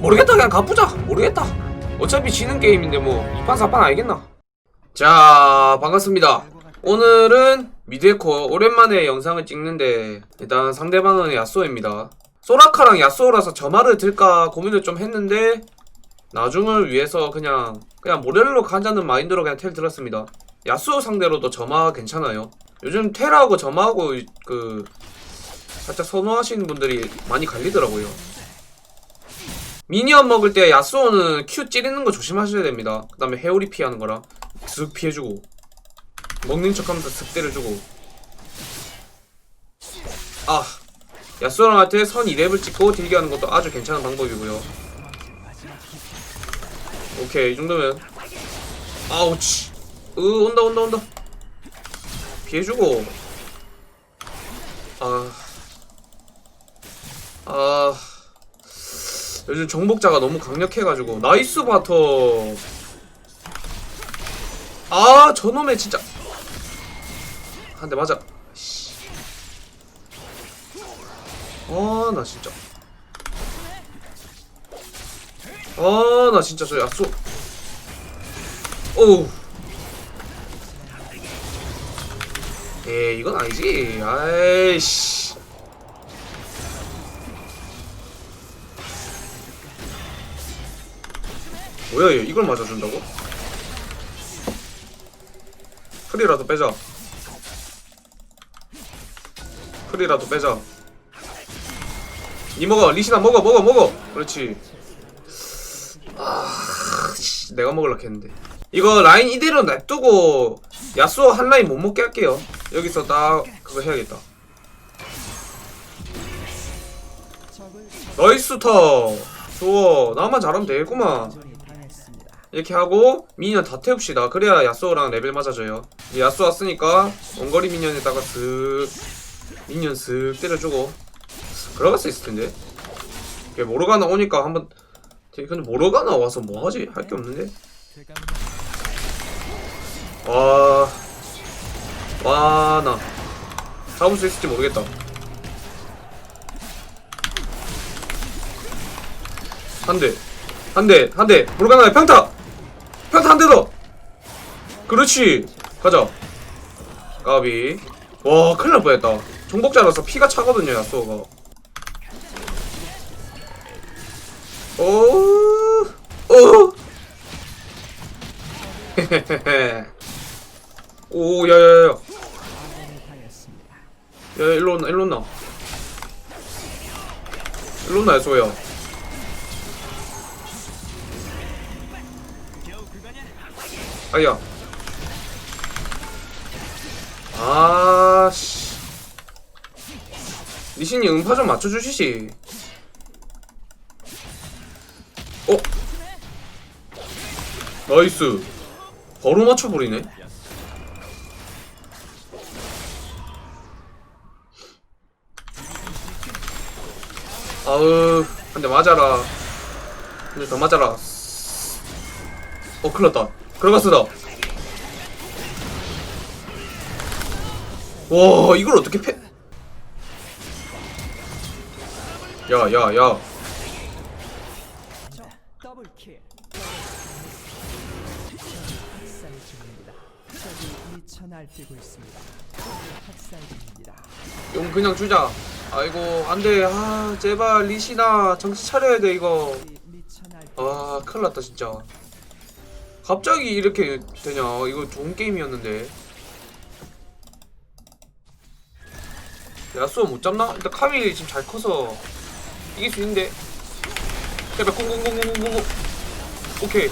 모르겠다 그냥 가보자. 모르겠다. 어차피 지는 게임인데 뭐 2판 4판 알겠나? 자 반갑습니다. 오늘은 미드에코 오랜만에 영상을 찍는데 일단 상대방은 야쏘입니다. 소라카랑 야쏘라서 저마를 들까 고민을 좀 했는데 나중을 위해서 그냥 그냥 모렐로 가자는 마인드로 그냥 텔 들었습니다 야쏘 상대로도 저마 괜찮아요 요즘 텔하고 저마하고 그 살짝 선호하시는 분들이 많이 갈리더라고요 미니언 먹을 때 야스오는 Q 찌르는 거 조심하셔야 됩니다. 그 다음에 헤오리 피하는 거랑 슥 피해주고 먹는 척하면서 슥 때려주고 아 야스오랑한테 선 2렙을 찍고 딜기 하는 것도 아주 괜찮은 방법이고요. 오케이 이 정도면. 아우치. 으 온다 온다 온다. 피해주고. 아. 아... 요즘 정복자가 너무 강력해가지고. 나이스 바터 아 저놈의 진짜. 한 대 맞아. 아나 진짜 아 나 진짜 저 야쏘 오우. 에이 이건 아니지. 아이씨. 뭐야 얘 이걸 맞아준다고? 풀이라도 빼자. 풀이라도 빼자. 니 먹어 리시나 먹어 먹어 먹어. 그렇지 내가 먹으려 했는데. 이거 라인 이대로 냅두고 야수어 한 라인 못 먹게 할게요. 여기서 딱 그거 해야겠다. 나이스 터. 좋아. 나만 잘하면 되겠구만. 이렇게 하고 미니언 다 태웁시다. 그래야 야쏘랑 레벨 맞아져요. 야쏘 왔으니까 원거리 미니언에다가 슥 미니언 슥 때려주고. 들어갈 수 있을 텐데. 이게 모로가나 오니까 한번 되게 근데 모로가 나 와서 뭐하지? 할 게 없는데? 와... 와 나. 잡을 수 있을지 모르겠다. 한대. 한대. 한대. 모로가나 평타! 평타 한 대 더! 그렇지. 가자. 까비. 와 큰일 날 뻔했다. 정복자라서 피가 차거든요 야쏘가. 오, 오. 오, 야 야 야. 야, 일로 온나, 일로 온나. 일로 온나, 야쏘야. 아야. 아, 씨. 니신이 음파 좀 맞춰주시지. 나이스. 바로 맞춰버리네. 아으, 한 대 맞아라. 한 대 더 맞아라. 어, 큰일 났다. 들어갔으다. 와, 이걸 어떻게 패? 야, 야, 야. 적이 미쳐 날뛰고 있습니다. 학살 중입니다. 용 그냥 주자. 아이고, 안 돼. 아, 제발, 리시나. 정신 차려야 돼, 이거. 적이 미쳐 날뛰고 아, 큰일 났다, 진짜. 갑자기 이렇게 되냐. 이거 좋은 게임이었는데. 야수호 못 잡나? 일단 카밀이 지금 잘 커서 이길 수 있는데. 제발, 콩콩콩콩콩콩. 오케이.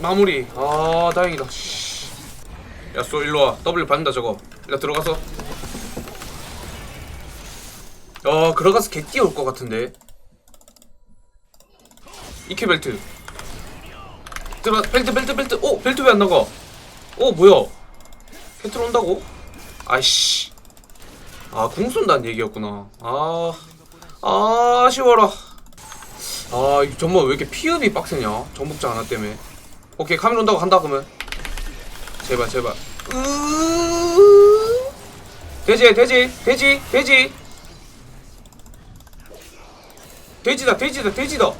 마무리. 아, 다행이다. 씨. 야수호 일로 와. W 받는다, 저거. 일단 들어가서. 어, 들어가서 개 뛰어올 것 같은데. 이케 벨트. 들어 벨트 벨트 벨트. 오 벨트 왜 안 나가? 오 뭐야? 벨트로 온다고? 아이씨. 아궁 쏜다는 얘기였구나. 아. 아, 아쉬워라. 아, 이 정말 왜 이렇게 피흡이 빡세냐? 정복자 하나 때문에. 오케이, 카메라 온다고 간다, 그러면. 제발, 제발. 으... 돼지, 돼지, 돼지, 돼지. 돼지다, 돼지다, 돼지다.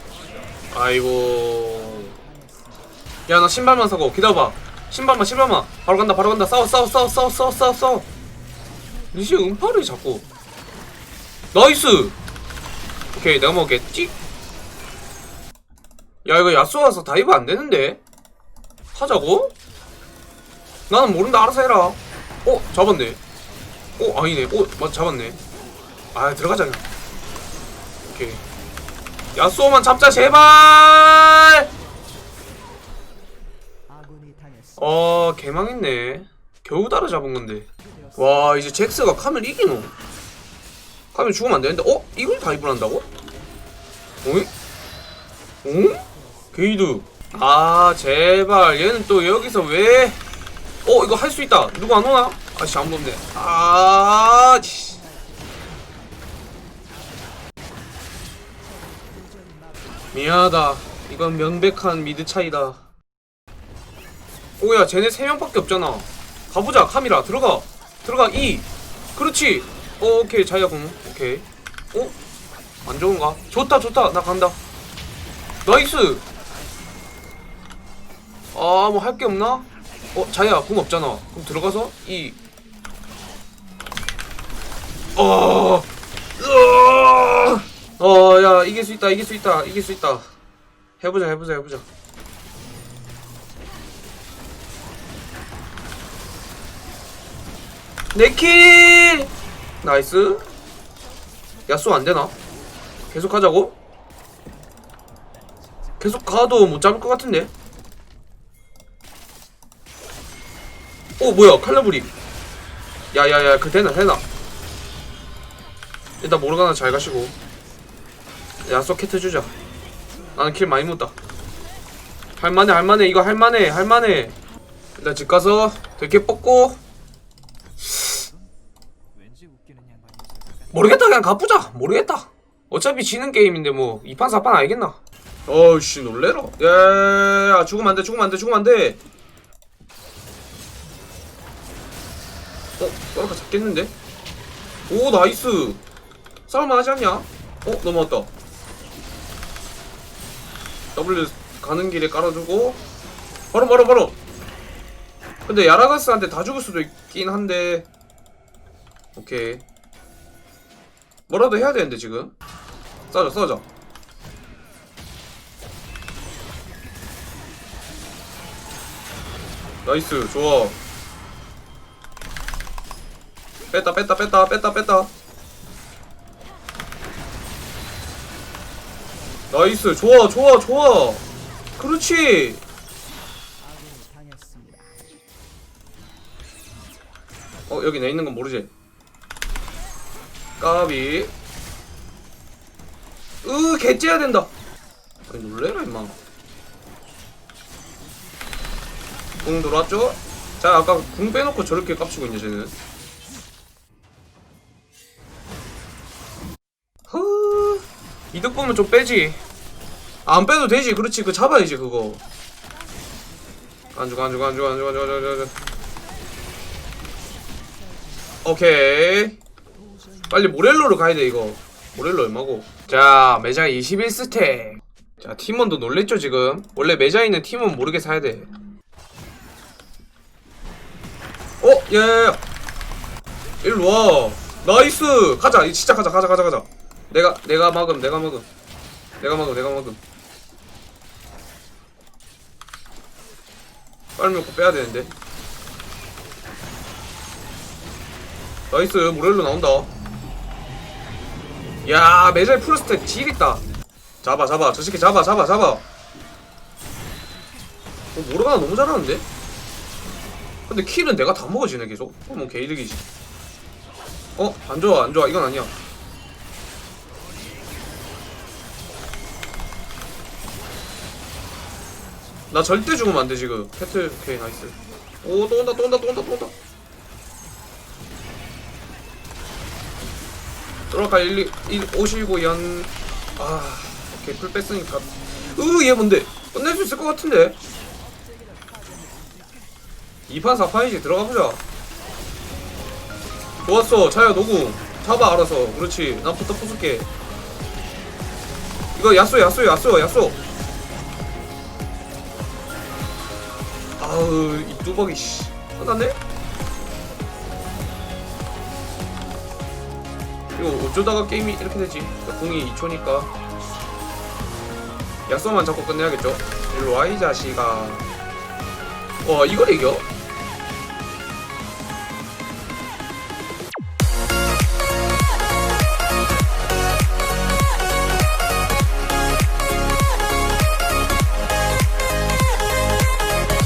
아이고. 야, 나 신발만 사고. 기다려봐. 신발만, 신발만. 바로 간다, 바로 간다. 싸워, 싸워, 싸워, 싸워, 싸워, 싸워, 싸워. 니시 음파를 자꾸. 나이스! 오케이, 내가. 찍! 야 이거 야쏘 와서 다이브 안 되는데 하자고? 나는 모른다. 알아서 해라. 어 잡았네. 어 아니네. 어 맞 잡았네. 아 들어가자 그냥. 오케이. 야쏘만 잡자 제발. 어 개망했네. 겨우 따라 잡은 건데. 와 이제 잭스가 카멜 이기노. 카멜 죽으면 안 되는데. 어? 이걸 다이브를 한다고? 어이? 어? 게이드. 아 제발. 얘는 또 여기서 왜 어? 이거 할 수 있다. 누구 안 오나? 아씨 아무도 없네. 아 씨. 미안하다. 이건 명백한 미드 차이다. 오야 쟤네 세 명밖에 없잖아. 가보자 카미라. 들어가. 들어가 E 그렇지. 어, 오케이 자이야 공 오케이. 어? 안 좋은가? 좋다 좋다. 나 간다. 나이스. 아 뭐 할 게 없나? 어 자이야 공 없잖아. 그럼 들어가서 E 어. 어 야 이길 수 있다 이길 수 있다 이길 수 있다. 해보자 해보자 해보자. 네킬! 나이스. 야쏘 안되나? 계속 하자고? 계속 가도 못 잡을 것 같은데 오 뭐야 칼라브리. 야야야 그 되나 되나. 일단 모르가나 잘 가시고. 야쏘 캐트 주자. 나는 킬 많이 묻다. 할만해 할만해 이거 할만해 할만해. 일단 집 가서 되게 뽑고. 모르겠다 그냥 가보자. 모르겠다. 어차피 지는 게임인데 뭐 2판 4판 알겠나? 어이씨 놀래라. 야야야야 죽으면 안돼 죽으면 안돼 죽으면 안돼 어? 떠나가 잡겠는데? 오 나이스 싸울만 하지 않냐? 어? 넘어왔다 W 가는 길에 깔아주고 바로 바로 바로 근데 야라가스한테 다 죽을 수도 있긴 한데 오케이 뭐라도 해야 되는데 지금 싸자 싸자 나이스 좋아 뺐다 뺐다 뺐다 뺐다 뺐다. 나이스 좋아 좋아 좋아. 그렇지. 어 여기 내 있는 건 모르지? 까비. 으 개째야 된다. 아니 놀래라 임마. 궁 들어왔죠? 자 아까 궁 빼놓고 저렇게 깝치고 있냐 쟤는 이득 보면 좀 빼지. 안 빼도 되지. 그렇지. 그 잡아야지 그거. 안주 안주 안주 안주 안주 안주 안주. 오케이. 빨리 모렐로로 가야 돼 이거. 모렐로 얼마고. 자 매장 21스택. 자 팀원도 놀랬죠 지금? 원래 매장에 있는 팀원 모르게 사야 돼. 어? 야야야 일로와. 나이스. 가자. 이 진짜 가자 가자 가자 가자 내가 내가 막음 내가 막음. 내가 막음 내가 막음. 빨리 먹고 빼야 되는데. 나이스 모렐로 나온다. 야 매잘 풀스택 지겠다. 잡아 잡아. 저 새끼 잡아 잡아 잡아. 어, 모르가나 너무 잘하는데? 근데 킬은 내가 다 먹어지네 계속. 어, 뭐 개이득이지. 어? 안 좋아 안 좋아. 이건 아니야 나 절대 죽으면 안 돼 지금 패트 오케이 나이스. 오 또 온다 또 온다 또 온다 또 온다. 들어가 1, 2, 1, 5 1 연. 아. 개풀 뺐으니까. 으얘 뭔데? 끝낼 수 있을 것 같은데? 2판 4판이지 들어가보자. 좋았어 차야 노궁 잡아 알아서. 그렇지. 난 부터 부술게. 이거 야쏘 야쏘 야쏘 야쏘 아우 이 뚜벅이 씨. 끝났네? 이거 어쩌다가 게임이 이렇게 되지? 공이 2초니까. 야쏘만 잡고 끝내야겠죠? 일로 와 이 자식아. 와 이걸 이겨?